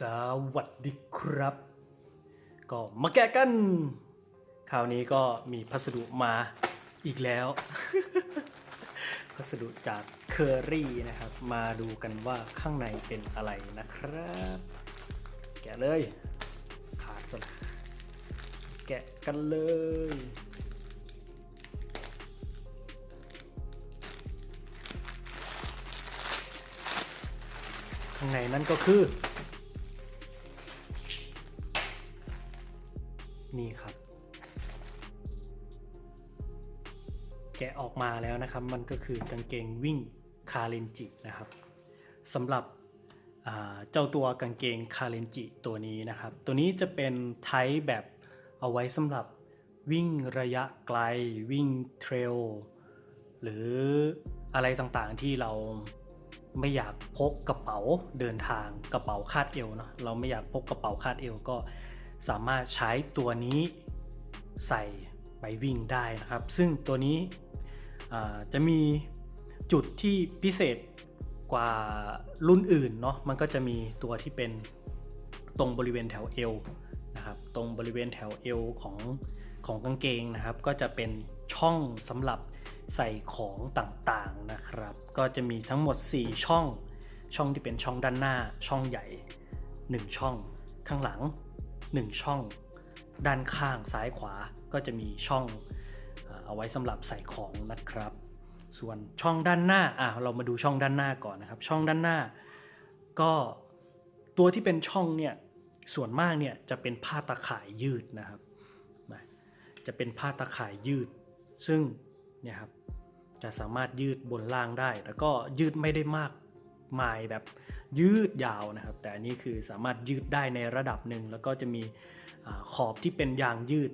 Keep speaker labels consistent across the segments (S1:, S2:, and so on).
S1: สวัสดีครับ ก็มาแกะกัน คราวนี้ก็มีพัสดุมาอีกแล้ว พัสดุจากเคอรี่นะครับ มาดูกันว่าข้างในเป็นอะไรนะครับ แกะเลย ขาดสละแกะกันเลยข้างในนั้นก็คือ นี่ครับ แกะออกมาแล้วนะครับ มันก็คือกางเกงวิ่งคาเลนจินะครับสำหรับเจ้าตัวกางเกงคาเลนจิตัวนี้นะครับ ตัวนี้จะเป็นไทป์แบบเอาไว้สำหรับวิ่งระยะไกลวิ่งเทรลหรืออะไรต่างๆที่เราไม่อยากพกกระเป๋าเดินทางกระเป๋าคาดเอวเนาะเราไม่อยากพกกระเป๋าคาดเอวก็ สามารถใช้ตัวนี้ใส่ไปวิ่งได้นะครับ ซึ่งตัวนี้จะมีจุดที่พิเศษกว่ารุ่นอื่นเนาะมันก็จะมีตัวที่เป็นตรงบริเวณแถวเอวนะครับตรงบริเวณแถวเอวของของกางเกงนะครับ ก็จะเป็นช่องสำหรับใส่ของต่างๆนะครับ ก็จะมีทั้งหมด 4 ช่อง ช่องที่เป็นช่องด้านหน้า ช่องใหญ่ 1 ช่องข้างหลัง 1 ช่อง ด้านข้างซ้ายขวาก็จะมีช่องเอาไว้สำหรับใส่ของนะครับ ส่วนช่องด้านหน้าอะเรามาดูช่องด้านหน้าก่อนนะครับ ช่องด้านหน้า ก็ตัวที่เป็นช่องเนี่ยส่วนมากเนี่ยจะเป็นผ้าตะข่ายยืดนะครับจะเป็นผ้าตะข่ายยืด ซึ่งเนี่ยครับจะสามารถยืดบนล่างได้ แล้วก็ยืดไม่ได้มาก มายแบบยืดยาวนะครับ แต่อันนี้คือสามารถยืดได้ในระดับหนึ่งแล้วก็จะมีอขอบที่เป็นยางยืด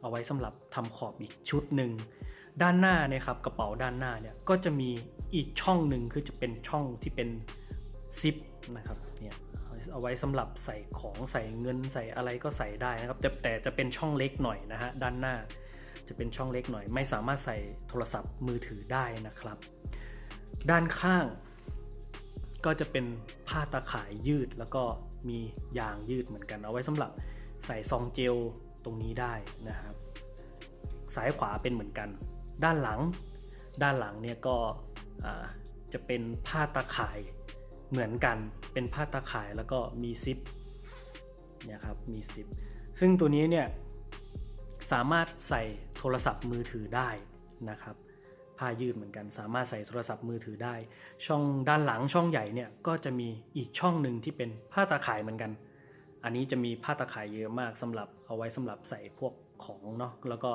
S1: เอาไว้สำหรับทำขอบอีกชุดหนึ่งด้านหน้านี่ยครับกระเป๋าด้านหน้าเนี่ยก็จะมีอีกช่องหนึ่งคือจะเป็นช่องที่เป็นซิปนะครับเนี่ยเอาไว้สำหรับใส่ของใส่เงินใส่อะไรก็ใส่ได้นะครับ แต่แต่จะเป็นช่องเล็กหน่อยนะฮะด้านหน้า จะเป็นช่องเล็กหน่อย ไม่สามารถใส่โทรศัพท์มือถือได้นะครับ ด้านข้าง ก็จะเป็นผ้าตาข่ายยืดแล้วก็มียางยืดเหมือนกัน เอาไว้สำหรับใส่ซองเจลตรงนี้ได้นะครับ ซ้ายขวาเป็นเหมือนกัน ด้านหลัง ด้านหลังเนี่ยก็จะเป็นผ้าตาข่ายเหมือนกัน เป็นผ้าตาข่ายแล้วก็มีซิปเนี่ยครับ มีซิป ซึ่งตัวนี้เนี่ยสามารถใส่โทรศัพท์มือถือได้นะครับ ผ้ายืดเหมือนกัน สามารถใส่โทรศัพท์มือถือได้ ช่องด้านหลังช่องใหญ่เนี่ยก็จะมีอีกช่องหนึ่งที่เป็นผ้าตาข่ายเหมือนกัน อันนี้จะมีผ้าตาข่ายเยอะมากสำหรับเอาไว้สำหรับใส่พวกของเนาะแล้วก็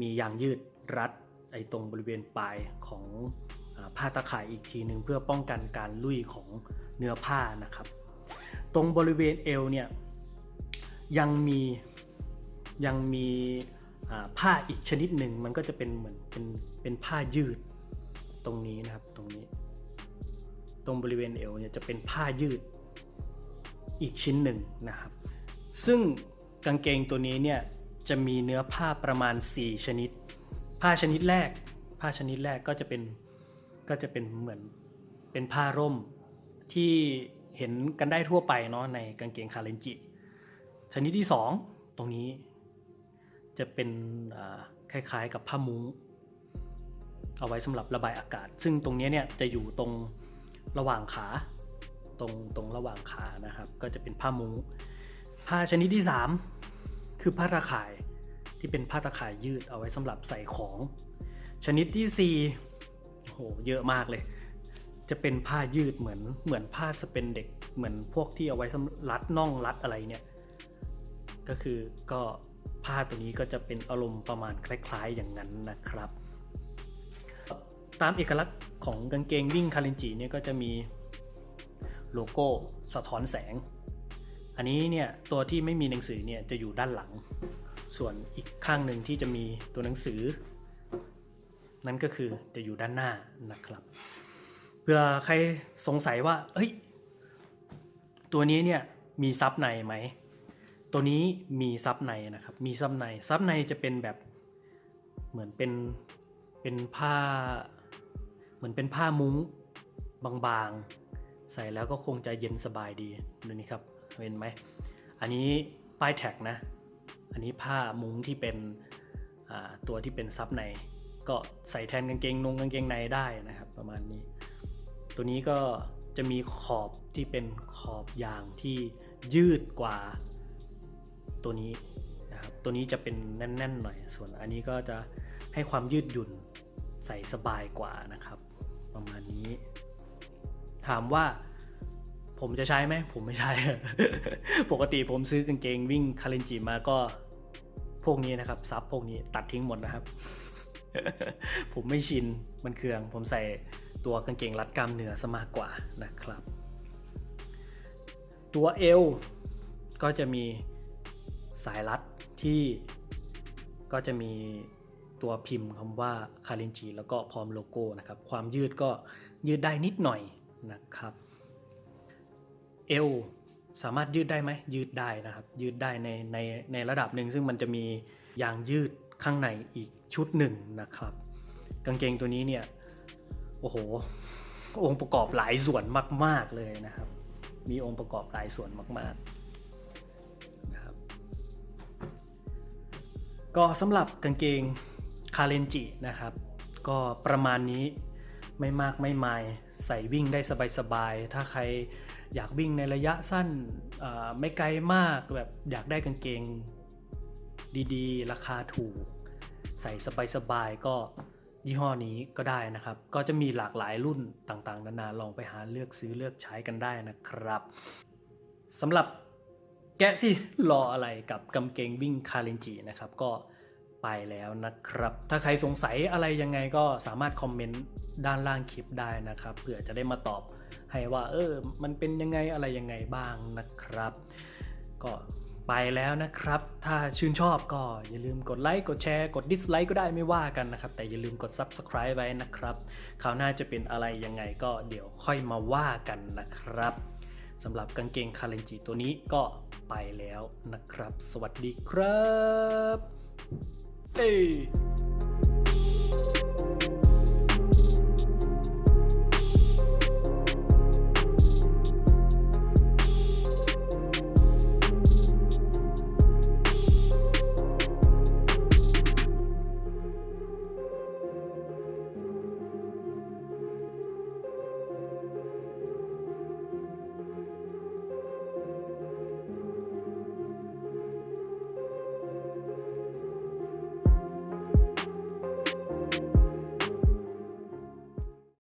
S1: มียางยืดรัดไอ้ตรงบริเวณปลายของอผ้าตาข่ายอีกทีหนึ่งเพื่อป้องกันการลุยของเนื้อผ้านะครับ ตรงบริเวณเอวเนี่ยยังมียังมี ผ้าอีกชนิดหนึ่งมันก็จะเป็นเหมือนเป็นเป็นผ้ายืดตรงนี้นะครับตรงนี้ ตรงบริเวณเอวเนี่ยจะเป็นผ้ายืดอีกชิ้นหนึ่งนะครับ ซึ่งกางเกงตัวนี้เนี่ยจะมีเนื้อผ้าประมาณ 4 ชนิด ผ้าชนิดแรก ผ้าชนิดแรกก็จะเป็นก็จะเป็นเหมือนเป็นผ้าร่มที่เห็นกันได้ทั่วไปเนาะในกางเกงคาเลนจิ ชนิดที่ 2 ตรงนี้ จะเป็นคล้ายๆกับผ้ามุ้งเอาไว้สำหรับระบายอากาศ ซึ่งตรงนี้เนี่ยจะอยู่ตรงระหว่างขาตรงตรงระหว่างขานะครับ ก็จะเป็นผ้ามุ้งผ้าชนิดที่ 3 คือผ้าตะข่ายที่เป็นผ้าตะข่ายยืดเอาไว้สำหรับใส่ของ ชนิดที่4โอ้โหเยอะมากเลย จะเป็นผ้ายืดเหมือนเหมือนผ้าสเปนเด็กเหมือนพวกที่เอาไว้สำหรับรัดน่องรัดอะไรเนี่ยก็คือก็ ผ้าตัวนี้ก็จะเป็นอารมณ์ประมาณคล้าย ๆ อย่างนั้นนะครับ ตามเอกลักษณ์ของกางเกงวิ่งคารินจิเนี่ยก็จะมีโลโก้สะท้อนแสง อันนี้เนี่ยตัวที่ไม่มีหนังสือเนี่ยจะอยู่ด้านหลัง ส่วนอีกข้างหนึ่งที่จะมีตัวหนังสือ นั่นก็คือจะอยู่ด้านหน้านะครับเพื่อใครสงสัยว่า เอ้ย ตัวนี้เนี่ยมีซับในไหม ตัวนี้มีซับในนะครับ มีซับใน ซับในจะเป็นแบบเหมือนเป็นเป็นผ้า เหมือนเป็นผ้ามุ้งบางๆ ใส่แล้วก็คงจะเย็นสบายดีดูนี่ครับเห็นไหม อันนี้ป้ายแท็กนะ อันนี้ผ้ามุ้งที่เป็นตัวที่เป็นซับในก็ใส่แทนกางเกงนงกางเกงในได้นะครับ ประมาณนี้ ตัวนี้ก็จะมีขอบที่เป็นขอบยางที่ยืดกว่า ตัวนี้นะครับตัวนี้จะเป็นแน่นๆหน่อย ส่วนอันนี้ก็จะให้ความยืดหยุ่นใส่สบายกว่านะครับ ประมาณนี้ ถามว่าผมจะใช้ไหมผมไม่ใช้ ปกติผมซื้อกางเกงวิ่งคาเลนจิมาก็พวกนี้นะครับ ซับพวกนี้ตัดทิ้งหมดนะครับ ผมไม่ชินมันเคือง ผมใส่ตัวกางเกงรัดกล้ามเนื้อซะมากกว่านะครับ ตัวเอวก็จะมี สายรัดที่ก็จะมีตัวพิมพ์คำว่าคา r รนจีแล้วก็พร้อมโลโก้นะครับ ความยืดก็ยืดได้นิดหน่อยนะครับเอวสามารถยืดได้ไหมยืดได้นะครับ ยืดได้ในในในระดับหนึ่งซึ่งมันจะมียางยืดข้างในอีกชุดหนึ่งนะครับ กางเกงตัวนี้เนี่ยโอ้โหองค์ประกอบหลายส่วนมาก ๆเลยนะครับ มีองค์ประกอบหลายส่วนมาก ๆ ก็สำหรับกางเกงคาเลนจินะครับ ก็ประมาณนี้ไม่มากไม่มายใส่วิ่งได้สบายๆ ถ้าใครอยากวิ่งในระยะสั้นไม่ไกลมากแบบอยากได้กางเกงดีๆ ราคาถูก ใส่สบายๆ ก็ยี่ห้อนี้ก็ได้นะครับ ก็จะมีหลากหลายรุ่นต่างๆ นานาลองไปหาเลือกซื้อเลือกใช้กันได้นะครับสำหรับ แกะสิ รออะไรกับกางเกงวิ่งคาเลนจินะครับ ก็ไปแล้วนะครับ ถ้าใครสงสัยอะไรยังไงก็สามารถคอมเมนต์ด้านล่างคลิปได้นะครับเผื่อจะได้มาตอบให้ว่าเออ มันเป็นยังไงอะไรยังไงบ้างนะครับ ก็ไปแล้วนะครับ ถ้าชื่นชอบก็อย่าลืมกดไลค์กดแชร์กดดิสไลค์ก็ได้ไม่ว่ากันนะครับ แต่อย่าลืมกด Subscribe ไว้นะครับคราวหน้าจะเป็นอะไรยังไงก็เดี๋ยวค่อยมาว่ากันนะครับสำหรับกางเกงคาเลนจิตัวนี้ก็ ไปแล้วนะครับ สวัสดีครับ เอ้